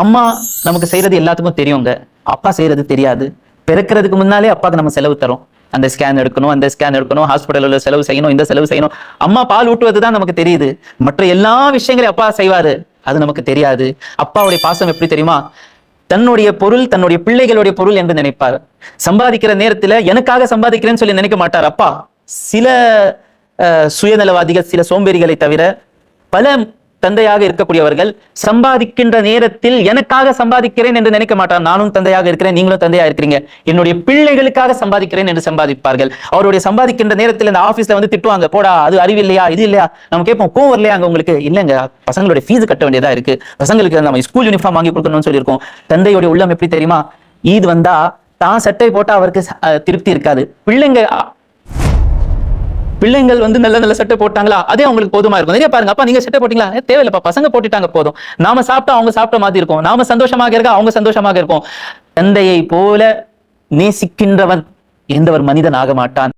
அம்மா நமக்கு செய்யறது எல்லாத்துக்கும் தெரியுங்க. அப்பா செய்யறது தெரியாது. பிறக்கிறதுக்கு முன்னாலே அப்பாவுக்கு நம்ம செலவு தரும். அந்த ஸ்கேன் எடுக்கணும் அந்த ஸ்கேன் எடுக்கணும் ஹாஸ்பிட்டல்ல செலவு செய்யணும் இந்த செலவு செய்யணும். அம்மா பால் ஊட்டுவது தான் நமக்கு தெரியுது. மற்ற எல்லா விஷயங்களையும் அப்பா செய்வாரு. அது நமக்கு தெரியாது. அப்பாவுடைய பாசம் எப்படி தெரியுமா? தன்னுடைய பொருள் தன்னுடைய பிள்ளைகளுடைய பொருள் என்று நினைப்பார். சம்பாதிக்கிற நேரத்துல எனக்காக சம்பாதிக்கிறேன்னு சொல்லி நினைக்க மாட்டார் அப்பா. சில சுயநலவாதிகள் சில சோம்பேறிகளை தவிர பல தந்தையாக இருக்கக்கூடியவர்கள் சம்பாதிக்கின்ற நேரத்தில் எனக்காக சம்பாதிக்கிறேன் என்று நினைக்க மாட்டார். நானும் தந்தையாக இருக்கிறேன் நீங்களும் தந்தையா இருக்கிறீங்க. என்னுடைய பிள்ளைகளுக்காக சம்பாதிக்கிறேன் என்று சம்பாதிப்பார்கள். அவருடைய சம்பாதிக்கின்ற நேரத்தில் இந்த ஆபீஸ்ல வந்து திட்டுவாங்க போடா அது அறிவு இல்லையா இது இல்லையா? நம்ம கேட்போம் கோவம் இல்லையா அங்க உங்களுக்கு இல்லைங்க பசங்களுடைய ஃபீஸ் கட்ட வேண்டியதா இருக்கு. பசங்களுக்கு நம்ம ஸ்கூல் யூனிஃபார்ம் வாங்கி கொடுக்கணும்னு சொல்லியிருக்கோம். தந்தையுடைய உள்ளம் எப்படி தெரியுமா? ஈத் வந்தா தான் சட்டை போட்டா அவருக்கு திருப்தி இருக்காது. பிள்ளைங்க பிள்ளைங்கள் வந்து நல்ல நல்ல சட்டை போட்டாங்களா? அதே அவங்களுக்கு போதுமா இருக்கும். நிறைய பாருங்க அப்பா நீங்க சட்டை போட்டீங்களா? தேவையில்லப்பா பசங்க போட்டுட்டாங்க போதும். நாம சாப்பிட்டா அவங்க சாப்பிட்ட மாதிரி இருக்கும். நாம சந்தோஷமாக இருக்க அவங்க சந்தோஷமாக இருக்கும். தந்தையை போல நேசிக்கின்றவன் எந்த ஒரு மனிதன் ஆக மாட்டான்.